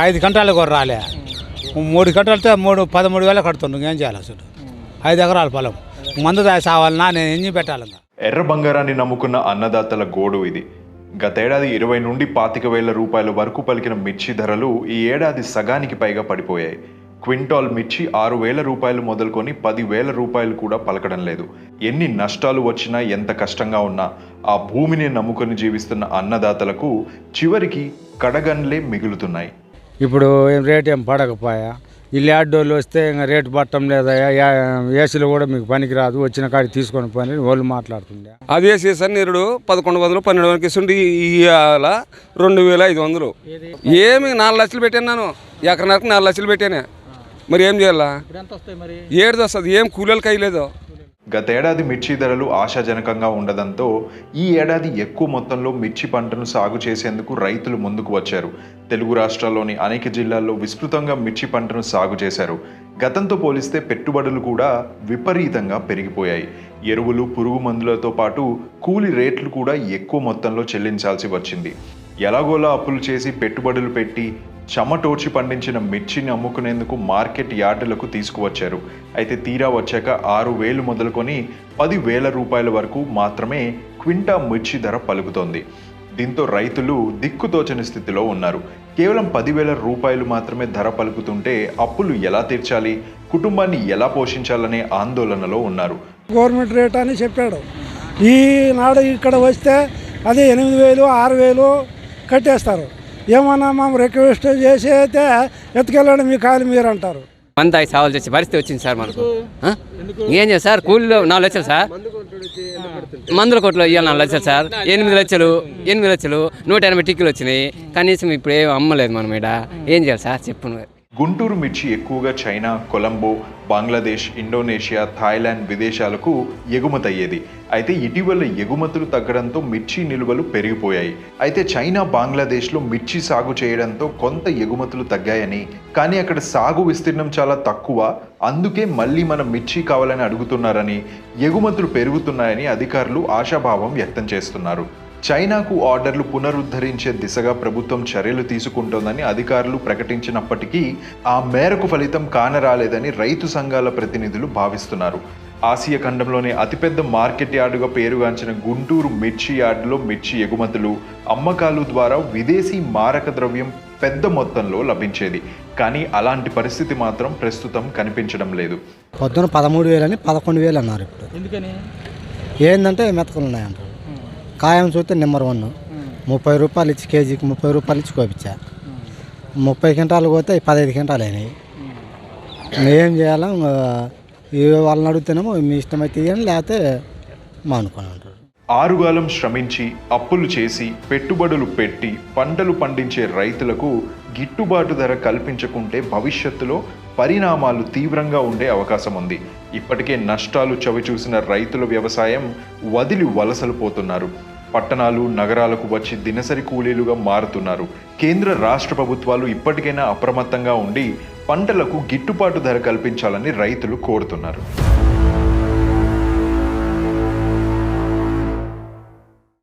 ఐదు గంటలకు కూడా రాలే. మూడు గంటలతో మూడు పదమూడు వేలు కడుతుండ్రు. ఏం చేయాలి అసలు? ఐదు ఎకరాల పొలం. మందు సావాలన్నా నేను ఎన్ని పెట్టాలి ఎర్ర బంగారాన్ని నమ్ముకున్న అన్నదాతల గోడు ఇది. గతేడాది ఇరవై నుండి పాతిక వేల రూపాయల వరకు పలికిన మిర్చి ధరలు ఈ ఏడాది సగానికి పైగా పడిపోయాయి. క్వింటాల్ మిర్చి ఆరు వేల రూపాయలు మొదలుకొని పది వేల రూపాయలు కూడా పలకడం లేదు. ఎన్ని నష్టాలు వచ్చినా ఎంత కష్టంగా ఉన్నా ఆ భూమిని నమ్ముకొని జీవిస్తున్న అన్నదాతలకు చివరికి కడగన్లే మిగులుతున్నాయి. ఇప్పుడు ఏం రేట్ ఏం పడకపోయా? ఈ ల్యాడ్డోళ్ళు వస్తే ఇంకా రేటు పట్టడం లేదా? ఏసీలో కూడా మీకు పనికిరాదు. వచ్చిన కాడికి తీసుకొని పని వాళ్ళు మాట్లాడుతుండే. అదే సీజన్ నిరుడు పదకొండు వందలు పన్నెండు వందలకి ఇస్తుంటే ఇవాళ రెండు వేల ఐదు వందలు. ఏమి నాలుగు లక్షలు పెట్టాను ఎకరన్నరకు నాలుగు లక్షలు పెట్టాను. మరి ఏం చేయాలా? ఏడుది వస్తుంది. ఏం కూలీలకు అయ్యలేదు గతేడాది మిర్చి ధరలు ఆశాజనకంగా ఉండడంతో ఈ ఏడాది ఎక్కువ మొత్తంలో మిర్చి పంటను సాగు చేసేందుకు రైతులు ముందుకు వచ్చారు. తెలుగు రాష్ట్రాల్లోని అనేక జిల్లాల్లో విస్తృతంగా మిర్చి పంటను సాగు చేశారు. గతంతో పోలిస్తే పెట్టుబడులు కూడా విపరీతంగా పెరిగిపోయాయి. ఎరువులు పురుగు మందులతో పాటు కూలి రేట్లు కూడా ఎక్కువ మొత్తంలో చెల్లించాల్సి వచ్చింది. ఎలాగోలా అప్పులు చేసి పెట్టుబడులు పెట్టి చెమటోడ్చి పండించిన మిర్చిని అమ్ముకునేందుకు మార్కెట్ యార్డులకు తీసుకువచ్చారు. అయితే తీరా వచ్చాక ఆరు వేలు మొదలుకొని పది వేల రూపాయల వరకు మాత్రమే క్వింటా మిర్చి ధర పలుకుతోంది. దీంతో రైతులు దిక్కుతోచని స్థితిలో ఉన్నారు. కేవలం పదివేల రూపాయలు మాత్రమే ధర పలుకుతుంటే అప్పులు ఎలా తీర్చాలి? కుటుంబాన్ని ఎలా పోషించాలనే ఆందోళనలో ఉన్నారు. గవర్నమెంట్ రేట్ అని చెప్పాడు. ఈనాడు ఇక్కడ వస్తే అది ఎనిమిది వేలు ఆరు వేలు కట్టేస్తారు. ఏమన్నా మేము రిక్వెస్ట్ చేసి అయితే ఎత్తుకెళ్ళండి మీ కాయలు మీరు అంటారు. మంది తాగి చేసే పరిస్థితి వచ్చింది సార్ మనకు ఏం చేయాలి సార్? కూలీలో నాలుగు లక్షలు సార్? మందుల కొట్లో ఇవ్వాలి నాలుగు లక్షలు సార్. ఎనిమిది లక్షలు ఎనిమిది లక్షలు నూట ఎనభై టిక్కులు వచ్చినాయి. కనీసం ఇప్పుడు ఏం అమ్మలేదు మనం ఇక్కడ ఏం చేయాలి సార్? చెప్పు గుంటూరు మిర్చి ఎక్కువగా China Colombo Bangladesh Indonesia Thailand విదేశాలకు ఎగుమతయ్యేది. అయితే ఇటీవల ఎగుమతులు తగ్గడంతో మిర్చి నిల్వలు పెరిగిపోయాయి. అయితే చైనా బంగ్లాదేశ్లో మిర్చి సాగు చేయడంతో కొంత ఎగుమతులు తగ్గాయని కానీ అక్కడ సాగు విస్తీర్ణం చాలా తక్కువ అందుకే మళ్ళీ మన మిర్చి కావాలని అడుగుతున్నారని ఎగుమతులు పెరుగుతున్నాయని అధికారులు ఆశాభావం వ్యక్తం చేస్తున్నారు. చైనాకు ఆర్డర్లు పునరుద్ధరించే దిశగా ప్రభుత్వం చర్యలు తీసుకుంటోందని అధికారులు ప్రకటించినప్పటికీ ఆ మేరకు ఫలితం కానరాలేదని రైతు సంఘాల ప్రతినిధులు భావిస్తున్నారు. ఆసియా ఖండంలోనే అతిపెద్ద మార్కెట్ యార్డుగా పేరుగాంచిన గుంటూరు మిర్చి యార్డులో మిర్చి ఎగుమతులు అమ్మకాలు ద్వారా విదేశీ మారక ద్రవ్యం పెద్ద మొత్తంలో లభించేది. కానీ అలాంటి పరిస్థితి మాత్రం ప్రస్తుతం కనిపించడం లేదు. పొద్దున పదమూడు వేలు అని పదకొండు వేలు అన్నారు ఇప్పుడు. ఎందుకని? ఏంటంటే మెతకలు ఉన్నాయంటారు కాయం చూస్తే నెంబర్ వన్. ముప్పై రూపాయలు ఇచ్చి కేజీకి ముప్పై రూపాయలు ఇచ్చి కోపించా ముప్పై క్వింటాలు పోతే పదహైదు క్వింటాలు అయినాయి. ఏం చేయాలా వాళ్ళని అడిగితేనేమో మీ ఇష్టమైతే ఇవ్వండి లేకపోతే మానుకొని అంటారు ఆరుగాలం శ్రమించి అప్పులు చేసి పెట్టుబడులు పెట్టి పంటలు పండించే రైతులకు గిట్టుబాటు ధర కల్పించకుంటే భవిష్యత్తులో పరిణామాలు తీవ్రంగా ఉండే అవకాశం ఉంది. ఇప్పటికే నష్టాలు చవిచూసిన రైతుల వ్యవసాయం వదిలి వలసలు పోతున్నారు. పట్టణాలు నగరాలకు వచ్చి దినసరి కూలీలుగా మారుతున్నారు. కేంద్ర రాష్ట్ర ప్రభుత్వాలు ఇప్పటికైనా అప్రమత్తంగా ఉండి పంటలకు గిట్టుబాటు ధర కల్పించాలని రైతులు కోరుతున్నారు.